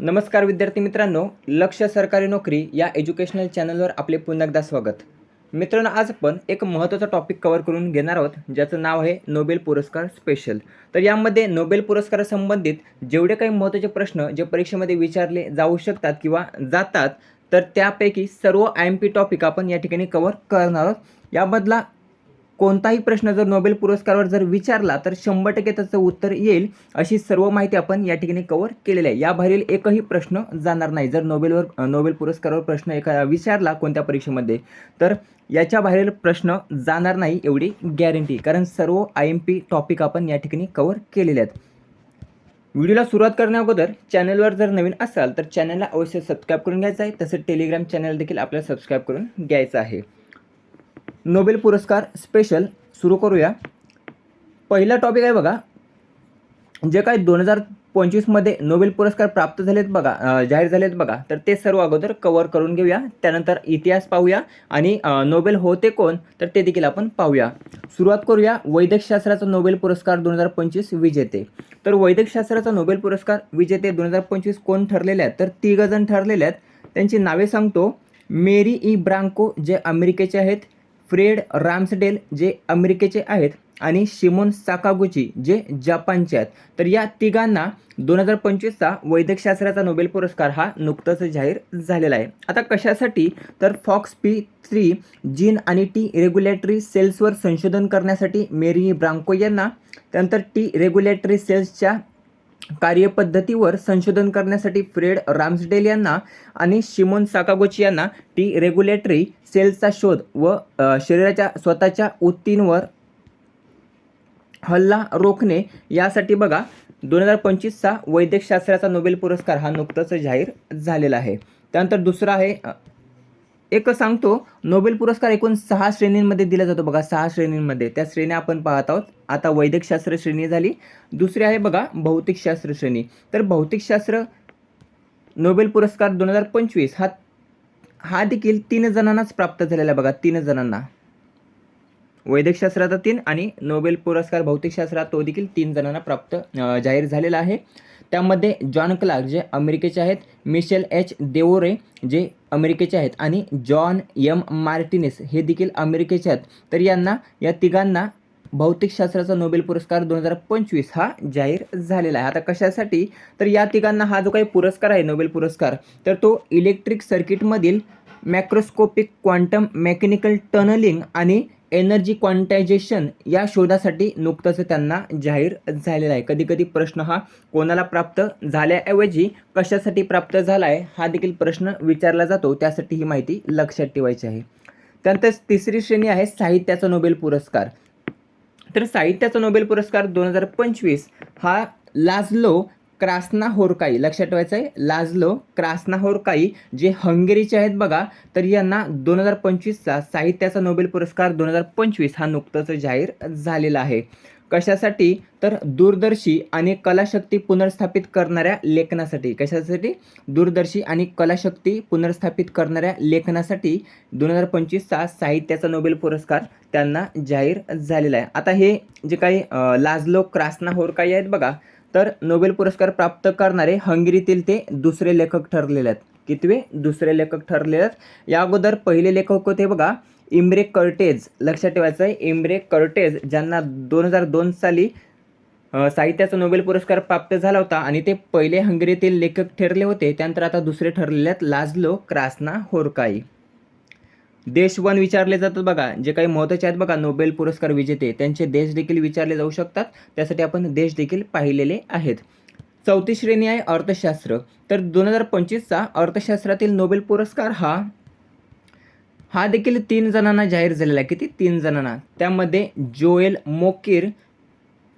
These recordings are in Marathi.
नमस्कार विद्यार्थी मित्रांनो लक्ष सरकारी नोकरी या एज्युकेशनल चॅनलवर आपले पुन्हा एकदा स्वागत. मित्रांनो आज आपण एक महत्त्वाचा टॉपिक कवर करून घेणार आहोत ज्याचं नाव आहे नोबेल पुरस्कार स्पेशल तर यामध्ये नोबेल पुरस्कारासंबंधित जेवढे काही महत्त्वाचे प्रश्न जे परीक्षेमध्ये विचारले जाऊ शकतात किंवा जातात तर त्यापैकी सर्व आय एम पी टॉपिक आपण या ठिकाणी कवर करणार आहोत. यामधला कोणताही प्रश्न जर नोबेल पुरस्कारावर जर विचारला तर शंभर टक्के त्याचं उत्तर येईल अशी सर्व माहिती आपण या ठिकाणी कव्हर केलेली आहे. याबाहेरील एकही प्रश्न जाणार नाही. जर नोबेलवर नोबेल पुरस्कारावर प्रश्न एखादा विचारला कोणत्या परीक्षेमध्ये तर याच्या बाहेरील प्रश्न जाणार नाही एवढी गॅरंटी कारण सर्व आय एम पी टॉपिक आपण या ठिकाणी कव्हर केलेले आहेत. व्हिडिओला सुरुवात करण्याअगोदर चॅनलवर जर नवीन असाल तर चॅनलला अवश्य सबस्क्राईब करून घ्यायचं आहे. तसंच टेलिग्राम चॅनल देखील आपल्याला सबस्क्राईब करून घ्यायचं आहे. नोबेल पुरस्कार स्पेशल सुरू करूया. पहिला टॉपिक आहे बघा. जे काही दोन हजार पंचवीसमध्ये नोबेल पुरस्कार प्राप्त झालेत बघा जाहीर झालेत बघा तर ते सर्व अगोदर कवर करून घेऊया. त्यानंतर इतिहास पाहूया आणि नोबेल होते कोण तर ते देखील आपण पाहूया. सुरुवात करूया वैद्यकशास्त्राचा नोबेल पुरस्कार दोन हजार पंचवीस विजेते. तर वैद्यकशास्त्राचा नोबेल पुरस्कार विजेते दोन हजार पंचवीस कोण ठरलेले आहेत? तर तिघजण ठरलेले आहेत. त्यांची नावे सांगतो. मेरी ई ब्रांको जे अमेरिकेचे आहेत. फ्रेड राम्सडेल जे अमेरिकेचे आहेत आणि शिमोन साकागुची जे जपानचे आहेत. तर या तिघांना दोन हजार पंचवीसचा वैद्यकशास्त्राचा नोबेल पुरस्कार हा नुकताच जाहीर झालेला आहे. आता कशासाठी? तर फॉक्स पी थ्री जीन आणि टी रेग्युलेटरी सेल्सवर संशोधन करण्यासाठी मेरी ब्रांको यांना त्यानंतर टी रेग्युलेटरी सेल्सच्या कार्यपद्धतीवर संशोधन करण्यासाठी फ्रेड राम्सडेल यांना आणि शिमोन साकागोची यांना टी रेग्युलेटरी सेल्सचा शोध व शरीराच्या स्वतःच्या ऊतींवर हल्ला रोखणे यासाठी बघा दोन हजार पंचवीसचा वैद्यकशास्त्राचा नोबेल पुरस्कार हा नुकताच जाहीर झालेला आहे. त्यानंतर दुसरा आहे एक सांगतो नोबेल पुरस्कार एकूण सहा श्रेणींमध्ये दिला जातो बघा सहा श्रेणींमध्ये. त्या श्रेण्या आपण पाहत आहोत. आता वैद्यकशास्त्र श्रेणी झाली. दुसरी आहे बघा भौतिकशास्त्र श्रेणी. तर भौतिकशास्त्र नोबेल पुरस्कार दोन हजार पंचवीस हा हा देखील तीन जणांनाच प्राप्त झालेला आहे बघा तीन जणांना. वैद्यकशास्त्राचा तीन आणि नोबेल पुरस्कार भौतिकशास्त्रात तो देखील तीन जणांना प्राप्त जाहीर झालेला आहे. त्यामध्ये जॉन क्लार्क जे अमेरिकेचे आहेत मिशेल एच देओरे जे अमेरिकेचे आहेत. आणि जॉन एम. मार्टिनेस हे देखील अमेरिकेचे आहेत. तर यांना या तिघांना भौतिकशास्त्राचा नोबेल पुरस्कार दोन हजार पंचवीस हा जाहीर झालेला आहे. आता कशासाठी? तर या तिघांना हा जो काही पुरस्कार आहे नोबेल पुरस्कार तर तो इलेक्ट्रिक सर्किटमधील मॅक्रोस्कोपिक क्वांटम मेकॅनिकल टनलिंग आणि एनर्जी क्वांटायझेशन या शोधासाठी नुकतंच त्यांना जाहीर झालेला आहे. कधी कधी प्रश्न हा कोणाला प्राप्त झाल्याऐवजी कशासाठी प्राप्त झाला आहे हा देखील प्रश्न विचारला जातो. त्यासाठी ही माहिती लक्षात ठेवायची आहे. त्यानंतर तिसरी श्रेणी आहे साहित्याचा नोबेल पुरस्कार. तर साहित्याचा नोबेल पुरस्कार दोन हजार पंचवीस हा लाजलो क्रासना होरकाई लक्षात ठेवायचं आहे लाजलो क्रासना होरकाई जे हंगेरीचे आहेत बघा तर यांना दोन हजार पंचवीसचा साहित्याचा नोबेल पुरस्कार दोन हजार पंचवीस हा नुकताच जाहीर झालेला आहे. कशासाठी? तर दूरदर्शी आणि कलाशक्ती पुनर्स्थापित करणाऱ्या लेखनासाठी. कशासाठी? दूरदर्शी आणि कलाशक्ती पुनर्स्थापित करणाऱ्या लेखनासाठी दोन हजार पंचवीसचा साहित्याचा नोबेल पुरस्कार त्यांना जाहीर झालेला आहे. आता हे जे काही लाजलो क्रासना होरकाई आहेत बघा तर नोबेल पुरस्कार प्राप्त करणारे हंगेरीतील ते दुसरे लेखक ठरलेले आहेत. कितवे? दुसरे लेखक ठरलेले आहेत. या अगोदर पहिले लेखक होते बघा इम्रे कर्टेज लक्षात ठेवायचं आहे इम्रे कर्टेज ज्यांना दोन हजार दोन साली साहित्याचा नोबेल पुरस्कार प्राप्त झाला होता आणि ते पहिले हंगेरीतील लेखक ठरले होते त्यानंतर आता दुसरे ठरलेले आहेत लाजलो क्रासना होरकाई. देश वन विचारले जातात बघा जे काही महत्त्वाचे आहेत बघा नोबेल पुरस्कार विजेते त्यांचे देश देखील विचारले जाऊ शकतात. त्यासाठी आपण देश देखील पाहिलेले आहेत. चौथी श्रेणी आहे अर्थशास्त्र. तर दोन हजार पंचवीसचा अर्थशास्त्रातील नोबेल पुरस्कार हा हा देखील तीन जणांना जाहीर झालेला आहे. किती? तीन जणांना. त्यामध्ये जोएल मोकिर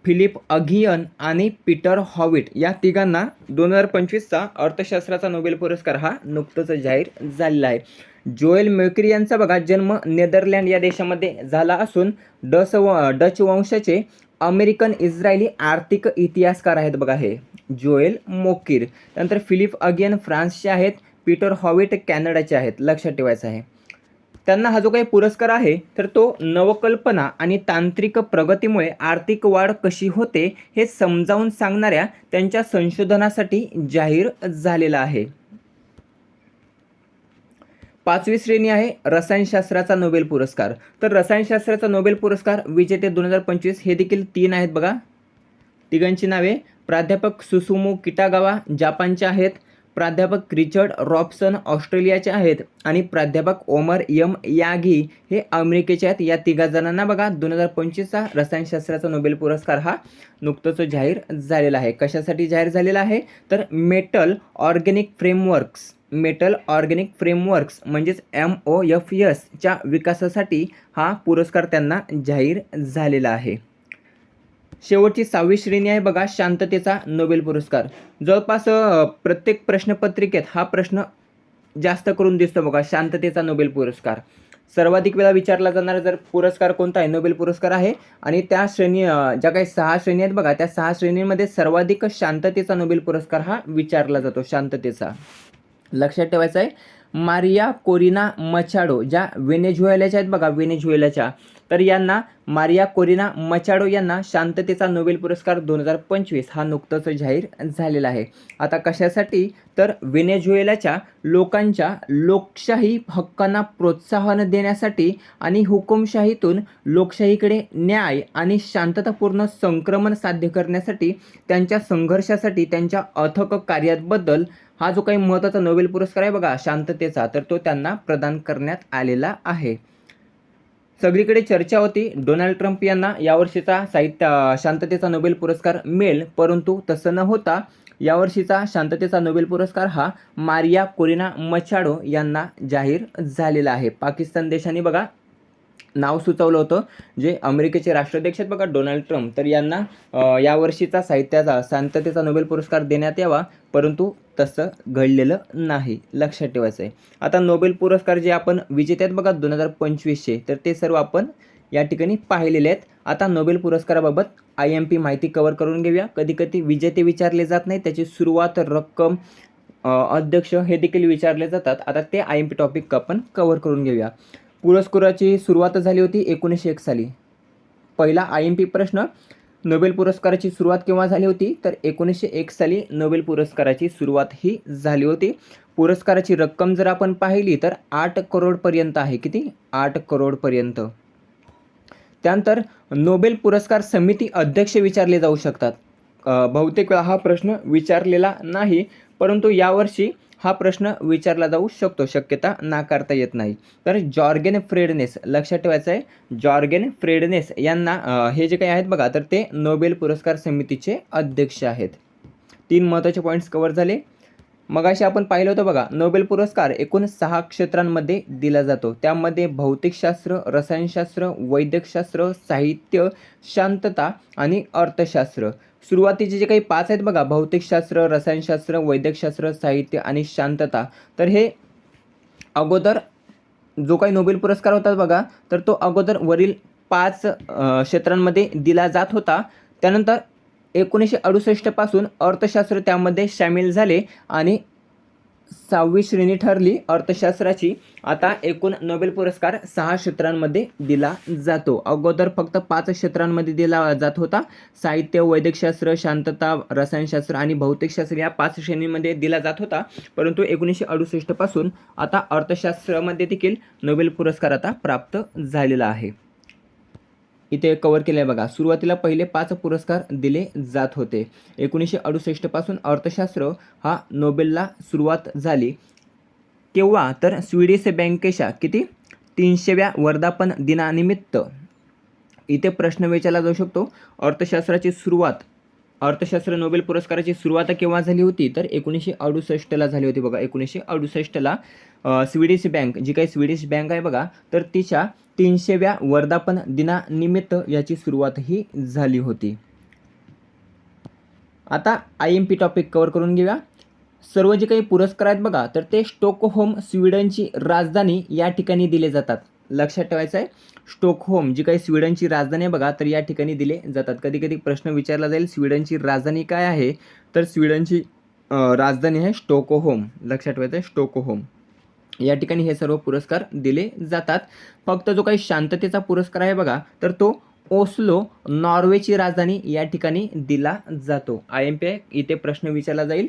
फिलिप अघियन आणि पीटर हॉविट या तिघांना दोन हजार पंचवीसचा अर्थशास्त्राचा नोबेल पुरस्कार हा नुकतंच जाहीर झालेला आहे. जोएल मेक्री यांचा बघा जन्म नेदरलँड या देशामध्ये झाला असून डस व डच वंशाचे अमेरिकन इस्रायली आर्थिक इतिहासकार आहेत बघा हे. Joel Mokyr. त्यानंतर फिलिप अगियन फ्रान्सचे आहेत पीटर हॉविट कॅनडाचे आहेत लक्षात ठेवायचं आहे. त्यांना हा जो काही पुरस्कार आहे तर तो नवकल्पना आणि तांत्रिक प्रगतीमुळे आर्थिक वाढ कशी होते हे समजावून सांगणाऱ्या त्यांच्या संशोधनासाठी जाहीर झालेला आहे. पाचवी श्रेणी आहे रसायनशास्त्राचा नोबेल पुरस्कार. तर रसायनशास्त्राचा नोबेल पुरस्कार विजेते दोन हजार पंचवीस हे देखील तीन आहेत बघा. तिघांची नावे प्राध्यापक सुसुमू किटागावा जपानचे आहेत प्राध्यापक रिचर्ड रॉबसन ऑस्ट्रेलियाचे आहेत आणि प्राध्यापक ओमर यम यागी हे अमेरिकेचे आहेत. या तिघा जणांना बघा दोन हजार पंचवीसचा रसायनशास्त्राचा नोबेल पुरस्कार हा नुकतंच जाहीर झालेला आहे. कशासाठी जाहीर झालेला आहे? तर metal organic frameworks. Metal organic frameworks म्हणजेच एम ओ एफ एसच्या विकासासाठी हा पुरस्कार त्यांना जाहीर झालेला आहे. शेवटची सहावी श्रेणी आहे बघा शांततेचा नोबेल पुरस्कार. जवळपास प्रत्येक प्रश्नपत्रिकेत हा प्रश्न जास्त करून दिसतो बघा शांततेचा नोबेल पुरस्कार. सर्वाधिक वेळा विचारला जाणारा जर पुरस्कार कोणता आहे नोबेल पुरस्कार आहे. आणि त्या श्रेणी ज्या काही सहा श्रेणी आहेत बघा त्या सहा श्रेणींमध्ये सर्वाधिक शांततेचा नोबेल पुरस्कार हा विचारला जातो शांततेचा. लक्षात ठेवायचं आहे मारिया कोरिना मचाडो ज्या वेनेझुएलाच्या आहेत बघा वेनेझुएलाच्या तर यांना मारिया कोरिना मचाडो यांना शांततेचा नोबेल पुरस्कार दोन हजार पंचवीस हा नुकतंच जाहीर झालेला आहे. आता कशासाठी? तर व्हेनेझुएलाच्या लोकांच्या लोकशाही हक्कांना प्रोत्साहन देण्यासाठी आणि हुकुमशाहीतून लोकशाहीकडे न्याय आणि शांततापूर्ण संक्रमण साध्य करण्यासाठी त्यांच्या संघर्षासाठी त्यांच्या अथक कार्याबद्दल हा जो काही महत्त्वाचा नोबेल पुरस्कार आहे बघा शांततेचा तर तो त्यांना प्रदान करण्यात आलेला आहे. सगळीकडे चर्चा होती. डोनाल्ड ट्रम्प यांना यावर्षीचा साहित्य शांततेचा नोबेल पुरस्कार मिळेल परंतु तसं न होता यावर्षीचा शांततेचा नोबेल पुरस्कार हा मारिया कोरिना मचाडो यांना जाहीर झालेला आहे. पाकिस्तान देशाने बघा नाव सुचवलं होतं जे अमेरिकेचे राष्ट्राध्यक्ष आहेत बघा डोनाल्ड ट्रम्प. तर यांना यावर्षीचा साहित्याचा शांततेचा नोबेल पुरस्कार देण्यात यावा परंतु तसं घडलेलं नाही लक्षात ठेवायचं आहे आता नोबेल पुरस्कार जे आपण विजेते आहेत बघा दोन हजार पंचवीसचे तर ते सर्व आपण या ठिकाणी पाहिलेले आहेत. आता नोबेल पुरस्काराबाबत आय एम पी माहिती कवर करून घेऊया. कधी कधी विजेते विचारले जात नाही त्याची सुरुवात रक्कम अध्यक्ष हे देखील विचारले जातात. आता ते आय एम पी टॉपिक आपण कवर करून घेऊया. पुरस्काराची सुरुवात झाली होती एकोणीसशे एक साली. पहिला आय एम पी प्रश्न नोबेल पुरस्काराची सुरुवात केव्हा झाली होती? तर एकोणीसशे एक साली नोबेल पुरस्काराची सुरुवात ही झाली होती. पुरस्काराची रक्कम जर आपण पाहिली तर आठ करोडपर्यंत आहे. किती? आठ करोडपर्यंत त्यानंतर नोबेल पुरस्कार समिती अध्यक्ष विचारले जाऊ शकतात. बहुतेक वेळा हा प्रश्न विचारलेला नाही परंतु यावर्षी हा प्रश्न विचारला जाऊ शकतो. शक्यता नाकारता येत नाही. तर जॉर्गेन फ्रेडनेस लक्षात ठेवायचं आहे जॉर्गेन फ्रेडनेस यांना हे जे काही आहेत बघा तर ते नोबेल पुरस्कार समितीचे अध्यक्ष आहेत. तीन महत्त्वाचे पॉईंट्स कवर झाले. मगाशी आपण पाहिलं होतं बघा नोबेल पुरस्कार एकूण सहा क्षेत्रांमध्ये दिला जातो. त्यामध्ये भौतिकशास्त्र रसायनशास्त्र वैद्यकशास्त्र साहित्य शांतता आणि अर्थशास्त्र. सुरुवातीचे जे काही पाच आहेत बघा भौतिकशास्त्र रसायनशास्त्र वैद्यकशास्त्र साहित्य आणि शांतता तर हे अगोदर जो काही नोबेल पुरस्कार होता बघा तर तो अगोदर वरील पाच क्षेत्रांमध्ये दिला जात होता. त्यानंतर एकोणीसशे अडुसष्टपासून अर्थशास्त्र त्यामध्ये सामील झाले आणि सहावी श्रेणी ठरली अर्थशास्त्राची. आता एकूण नोबेल पुरस्कार सहा क्षेत्रांमध्ये दिला जातो. अगोदर फक्त पाच क्षेत्रांमध्ये दिला जात होता. साहित्य वैद्यकशास्त्र शांतता रसायनशास्त्र आणि भौतिकशास्त्र या पाच श्रेणींमध्ये दिला जात होता. परंतु एकोणीसशे अडुसष्टपासून आता अर्थशास्त्रामध्ये देखील नोबेल पुरस्कार आता प्राप्त झालेला आहे. इथे कवर केलं आहे बघा. सुरुवातीला पहिले पाच पुरस्कार दिले जात होते. एकोणीसशे अडुसष्टपासून अर्थशास्त्र हा नोबेलला सुरुवात झाली. केव्हा? तर स्वीडिश बँकेच्या किती? तीनशेव्या वर्धापन दिनानिमित्त. इथे प्रश्न विचारला जाऊ शकतो. अर्थशास्त्राची सुरुवात अर्थशास्त्र नोबेल पुरस्काराची सुरुवात केव्हा झाली होती? तर एकोणीसशे अडुसष्टला झाली होती बघा. एकोणीसशे अडुसष्टला स्वीडिश बँक जी काही स्वीडिश बँक आहे बघा तर तिच्या तीनशेव्या वर्धापन दिनानिमित्त याची सुरुवात ही झाली होती. आता I M P topic cover करून घेऊया. सर्व जे काही पुरस्कार आहेत बघा तर ते स्टोकहोम स्वीडनची राजधानी या ठिकाणी दिले जातात. लक्षात ठेवायचं आहे स्टोकहोम जी काही स्वीडनची राजधानी आहे बघा तर या ठिकाणी दिले जातात. कधी कधी प्रश्न विचारला जाईल स्वीडनची राजधानी काय आहे? तर स्वीडनची राजधानी आहे स्टोकोहोम. लक्षात ठेवायचं आहे स्टोकोहोम. या ठिकाणी हे सर्व पुरस्कार दिले जातात. फक्त जो काही शांततेचा पुरस्कार आहे बघा तर तो ओस्लो नॉर्वेची राजधानी या ठिकाणी दिला जातो. आय एम पी इथे प्रश्न विचारला जाईल.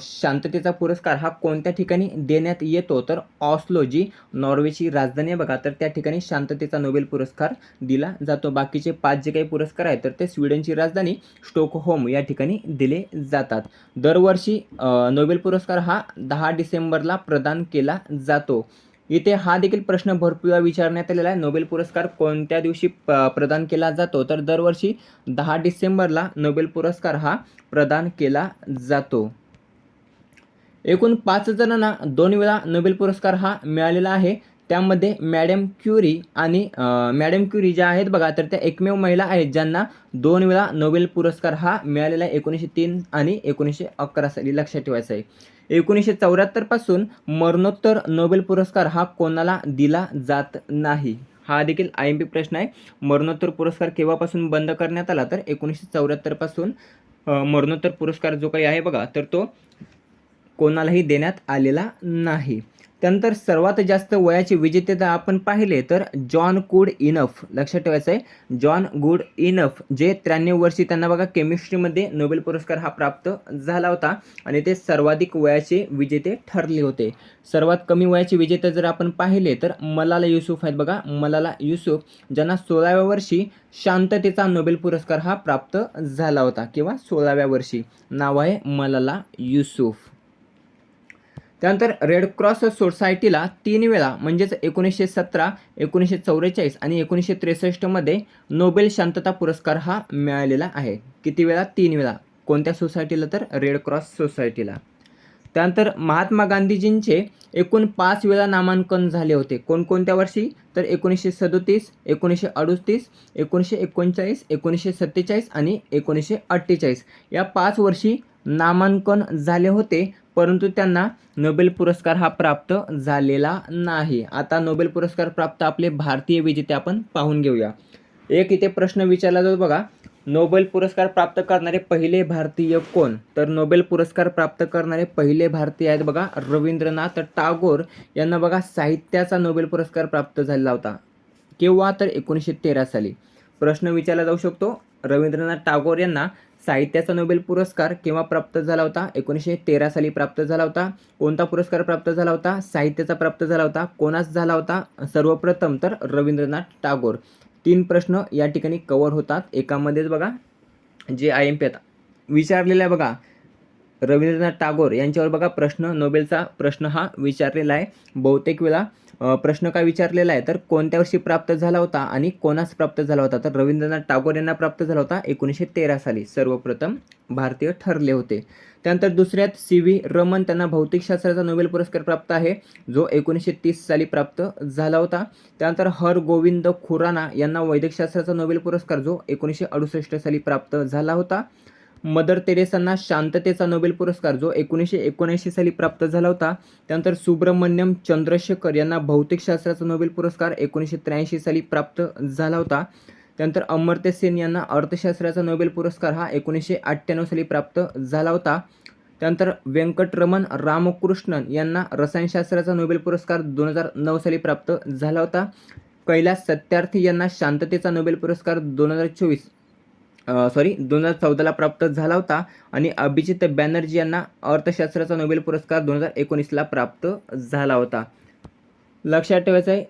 शांततेचा पुरस्कार हा कोणत्या ठिकाणी देण्यात येतो? तर ऑस्लो जी नॉर्वेची राजधानी आहे बघा तर त्या ठिकाणी शांततेचा नोबेल पुरस्कार दिला जातो. बाकीचे पाच जे काही पुरस्कार आहेत तर ते स्वीडनची राजधानी स्टोकहोम या ठिकाणी दिले जातात. दरवर्षी नोबेल पुरस्कार हा दहा डिसेंबरला प्रदान केला जातो. इथे हा देखील प्रश्न भरपूर विचारण्यात आलेला आहे. नोबेल पुरस्कार कोणत्या दिवशी प- प्रदान केला जातो? तर दरवर्षी दहा डिसेंबरला नोबेल पुरस्कार हा प्रदान केला जातो. एकूण पाच जणांना दोन वेळा नोबेल पुरस्कार हा मिळालेला आहे. त्यामध्ये मॅडम क्युरी आणि मॅडम क्युरी ज्या आहेत बघा तर त्या एकमेव महिला आहेत ज्यांना दोन वेळा नोबेल पुरस्कार हा मिळालेला आहे. एकोणीसशे तीन आणि एकोणीसशे अकरा साली. लक्षात ठेवायचं आहे. एकोणीसशे चौऱ्याहत्तरपासून मरणोत्तर नोबेल पुरस्कार हा कोणाला दिला जात नाही? हा देखील आय एम पी प्रश्न आहे. मरणोत्तर पुरस्कार केव्हापासून बंद करण्यात आला? तर एकोणीसशे चौऱ्याहत्तरपासून मरणोत्तर पुरस्कार जो काही आहे बघा तर तो कोणालाही देण्यात आलेला नाही. त्यानंतर सर्वात जास्त वयाचे विजेते जर आपण पाहिले तर जॉन गुड इनफ. लक्षात ठेवायचं आहे जॉन गुड इनफ जे त्र्याण्णव वर्षी त्यांना बघा केमिस्ट्रीमध्ये नोबेल पुरस्कार हा प्राप्त झाला होता आणि ते सर्वाधिक वयाचे विजेते ठरले होते. सर्वात कमी वयाचे विजेते जर आपण पाहिले तर मलाला युसुफ आहेत बघा. मलाला युसुफ ज्यांना सोळाव्या वर्षी शांततेचा नोबेल पुरस्कार हा प्राप्त झाला होता किंवा सोळाव्या वर्षी. नाव आहे मलाला युसुफ. त्यानंतर रेड क्रॉस सोसायटीला तीन वेळा म्हणजेच एकोणीसशे सतरा एकोणीसशे चौवेचाळीस आणि एकोणीसशे त्रेसष्टमध्ये नोबेल शांतता पुरस्कार हा मिळालेला आहे. किती वेळा? तीन वेळा. कोणत्या सोसायटीला तर? रेड क्रॉस सोसायटीला त्यानंतर महात्मा गांधीजींचे एकूण पाच वेळा नामांकन झाले होते. कोणकोणत्या वर्षी? तर एकोणीसशे सदोतीस एकोणीसशे अडुतीस एकोणीसशे एकोणचाळीस एकोणीसशे सत्तेचाळीस आणि एकोणीसशे अठ्ठेचाळीस. या पाच वर्षी नामांकन झाले होते परंतु त्यांना नोबेल पुरस्कार हा प्राप्त झालेला नाही. आता नोबेल पुरस्कार प्राप्त आपले भारतीय विजेते आपण पाहून घेऊया. एक इथे प्रश्न विचारला जातो बघा नोबेल पुरस्कार प्राप्त करणारे पहिले भारतीय कोण? तर नोबेल पुरस्कार प्राप्त करणारे पहिले भारतीय आहेत बघा रवींद्रनाथ टागोर यांना बघा साहित्याचा नोबेल पुरस्कार प्राप्त झालेला होता. किंवा तर एकोणीसशे तेरा साली. प्रश्न विचारला जाऊ शकतो रवींद्रनाथ टागोर यांना साहित्याचा नोबेल पुरस्कार केव्हा प्राप्त झाला होता? एकोणीसशे तेरा साली प्राप्त झाला होता. कोणता पुरस्कार प्राप्त झाला होता? साहित्याचा प्राप्त झाला होता. कोणास झाला होता? सर्वप्रथम तर रवींद्रनाथ टागोर. तीन प्रश्न या ठिकाणी कवर होतात. एकामध्येच बघा. जे आय एम पी विचारलेलं आहे बघा. रवींद्रनाथ टागोर यांच्यावर बघा प्रश्न. नोबेलचा प्रश्न हा विचारलेला आहे. बहुतेक वेळा प्रश्न काय विचारलेला आहे? तर कोणत्या वर्षी प्राप्त झाला होता आणि कोणास प्राप्त झाला होता? तर रवींद्रनाथ टागोर यांना प्राप्त झाला होता एकोणीसशे तेरा साली. सर्वप्रथम भारतीय ठरले होते. त्यानंतर दुसऱ्यात सी व्ही रमन त्यांना भौतिकशास्त्राचा नोबेल पुरस्कार प्राप्त आहे जो एकोणीसशे तीस साली प्राप्त झाला होता. त्यानंतर हर गोविंद खुराना यांना वैद्यकशास्त्राचा नोबेल पुरस्कार जो एकोणीसशे अडुसष्ट साली प्राप्त झाला होता. मदर तेरेसांना शांततेचा नोबेल पुरस्कार जो एकोणीसशे एकोणऐंशी साली प्राप्त झाला होता. त्यानंतर सुब्रमण्यम चंद्रशेखर यांना भौतिकशास्त्राचा नोबेल पुरस्कार एकोणीसशे त्र्याऐंशी साली प्राप्त झाला होता. त्यानंतर अमर्त्य सेन यांना अर्थशास्त्राचा नोबेल पुरस्कार हा एकोणीसशे अठ्ठ्याण्णव साली प्राप्त झाला होता. त्यानंतर व्यंकटरमण रामकृष्णन यांना रसायनशास्त्राचा नोबेल पुरस्कार दोन हजार नऊ साली प्राप्त झाला होता. कैलास सत्यार्थी यांना शांततेचा नोबेल पुरस्कार दोन हजार चोवीस सॉरी दोन हजार चौदाला प्राप्त झाला होता आणि अभिजित बॅनर्जी यांना अर्थशास्त्राचा नोबेल पुरस्कार दोन हजार एकोणीसला प्राप्त झाला होता. लक्षात ठेवायचं आहे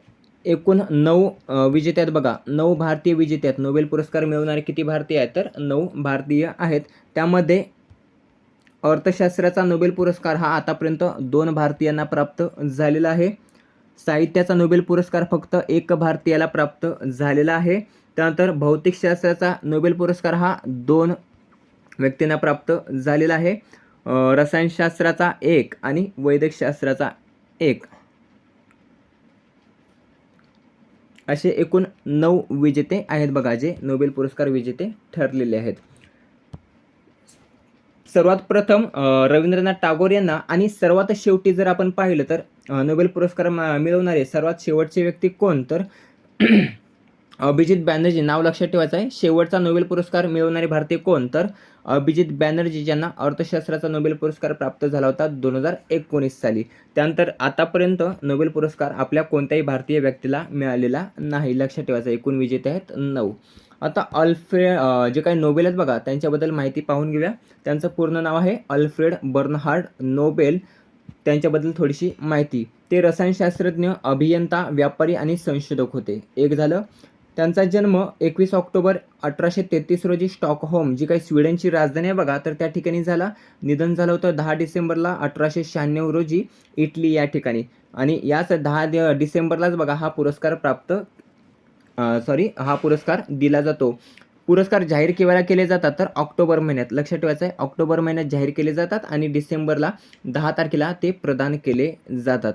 एकूण नऊ विजेते आहेत बघा. नऊ भारतीय विजेते आहेत. नोबेल पुरस्कार मिळवणारे किती भारतीय आहेत तर नऊ भारतीय आहेत. त्यामध्ये अर्थशास्त्राचा नोबेल पुरस्कार हा आतापर्यंत दोन भारतीयांना प्राप्त झालेला आहे. साहित्याचा नोबेल पुरस्कार फक्त एक भारतीयाला प्राप्त झालेला आहे. त्यानंतर भौतिकशास्त्राचा नोबेल पुरस्कार हा दोन व्यक्तींना प्राप्त झालेला आहे. रसायनशास्त्राचा एक आणि वैद्यकशास्त्राचा एक. असे एकूण नऊ विजेते आहेत बघा जे नोबेल पुरस्कार विजेते ठरलेले आहेत. सर्वात प्रथम रवींद्रनाथ टागोर यांना आणि सर्वात शेवटी जर आपण पाहिलं तर नोबेल पुरस्कार म- मिळवणारे सर्वात शेवटचे व्यक्ती कोण? तर अभिजित बॅनर्जी नाव लक्षात ठेवायचं आहे. शेवटचा नोबेल पुरस्कार मिळवणारे भारतीय कोण? तर अभिजित बॅनर्जी ज्यांना अर्थशास्त्राचा नोबेल पुरस्कार प्राप्त झाला होता दोन हजार एकोणीस साली. त्यानंतर आतापर्यंत नोबेल पुरस्कार आपल्या कोणत्याही भारतीय व्यक्तीला मिळालेला नाही. लक्षात ठेवायचं एकूण विजेते आहेत नऊ. आता अल्फ्रे जे काही नोबेल आहेत बघा त्यांच्याबद्दल माहिती पाहून घेऊया. त्यांचं पूर्ण नाव आहे अल्फ्रेड बर्नहार्ड नोबेल. त्यांच्याबद्दल थोडीशी माहिती. ते रसायनशास्त्रज्ञ अभियंता व्यापारी आणि संशोधक होते. एक झालं त्यांचा जन्म एकवीस ऑक्टोबर अठराशे तेहतीस रोजी स्टॉकहोम जी काही स्वीडनची राजधानी आहे बघा तर त्या ठिकाणी झाला. निधन झालं होतं दहा डिसेंबरला अठराशे शहाण्णव रोजी इटली या ठिकाणी. आणि याच दहा दि- डिसेंबरलाच बघा हा पुरस्कार प्राप्त सॉरी हा पुरस्कार दिला जातो. पुरस्कार जाहीर केव्हा केले जातात? तर ऑक्टोबर महिन्यात. लक्षात ठेवायचं आहे ऑक्टोबर महिन्यात जाहीर केले जातात आणि डिसेंबरला दहा तारखेला ते प्रदान केले जातात.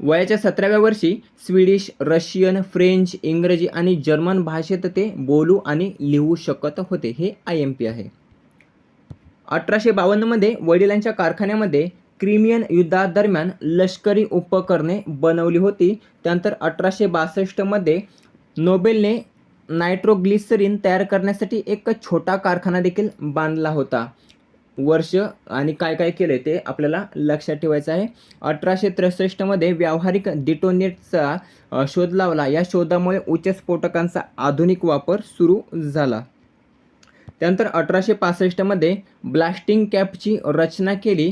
वयाच्या सतराव्या वर्षी स्वीडिश रशियन फ्रेंच इंग्रजी आणि जर्मन भाषेत ते बोलू आणि लिहू शकत होते. हे आय एम पी आहे. अठराशे बावन्नमध्ये वडिलांच्या कारखान्यामध्ये क्रिमियन युद्धादरम्यान लष्करी उपकरणे बनवली होती. त्यानंतर अठराशे बासष्टमध्ये नोबेलने नायट्रोग्लिसरीन तयार करण्यासाठी एक छोटा कारखाना देखील बांधला होता. वर्ष आणि काय काय केले ते आपल्याला लक्षात ठेवायचं आहे. अठराशे त्रेसष्टमध्ये व्यावहारिक डिटोनेटचा शोध लावला. या शोधामुळे उच्च स्फोटकांचा आधुनिक वापर सुरू झाला. त्यानंतर अठराशे पासष्टमध्ये ब्लास्टिंग कॅपची रचना केली.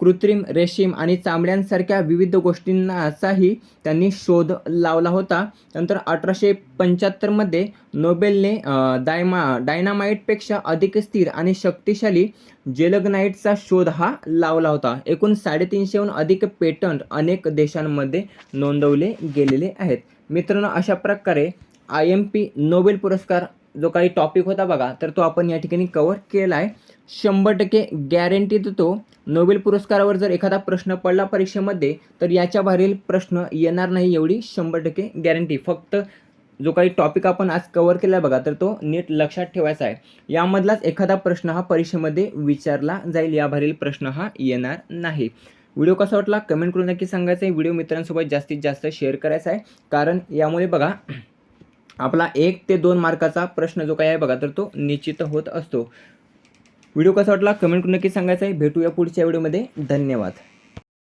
कृत्रिम रेशीम आणि चांबड्यांसारख्या विविध गोष्टींचाही त्यांनी शोध लावला होता. नंतर अठराशे पंच्याहत्तरमध्ये नोबेलने डायमा डायनामाइटपेक्षा अधिक स्थिर आणि शक्तिशाली जेलगनाईटचा शोध हा लावला होता. एकूण साडेतीनशेहून अधिक पेटंट अनेक देशांमध्ये नोंदवले गेलेले आहेत. मित्रांनो अशा प्रकारे आय एम पी नोबेल पुरस्कार जो काही टॉपिक होता बघा तर तो आपण या ठिकाणी कवर केला आहे शंभर टक्के गॅरंटी देतो. नोबेल पुरस्कारावर जर एखादा प्रश्न पडला परीक्षेमध्ये तर याच्या बाहेरील प्रश्न येणार नाही एवढी शंभर टक्के गॅरंटी फक्त जो काही टॉपिक आपण आज कवर केला बघा तर तो नीट लक्षात ठेवायचा आहे. यामधलाच एखादा प्रश्न हा परीक्षेमध्ये विचारला जाईल याभरील प्रश्न हा येणार नाही. व्हिडिओ कसा वाटला? कमेंट करून नक्की सांगायचं आहे. व्हिडिओ मित्रांसोबत जास्तीत जास्त शेअर करायचा आहे. कारण यामुळे बघा आपला एक ते दोन मार्काचा प्रश्न जो काही आहे बघा तर तो निश्चित होत असतो. व्हिडिओ कसा वाटला? कमेंट करून नक्की सांगायचं आहे. भेटूया पुढच्या व्हिडिओमध्ये. धन्यवाद.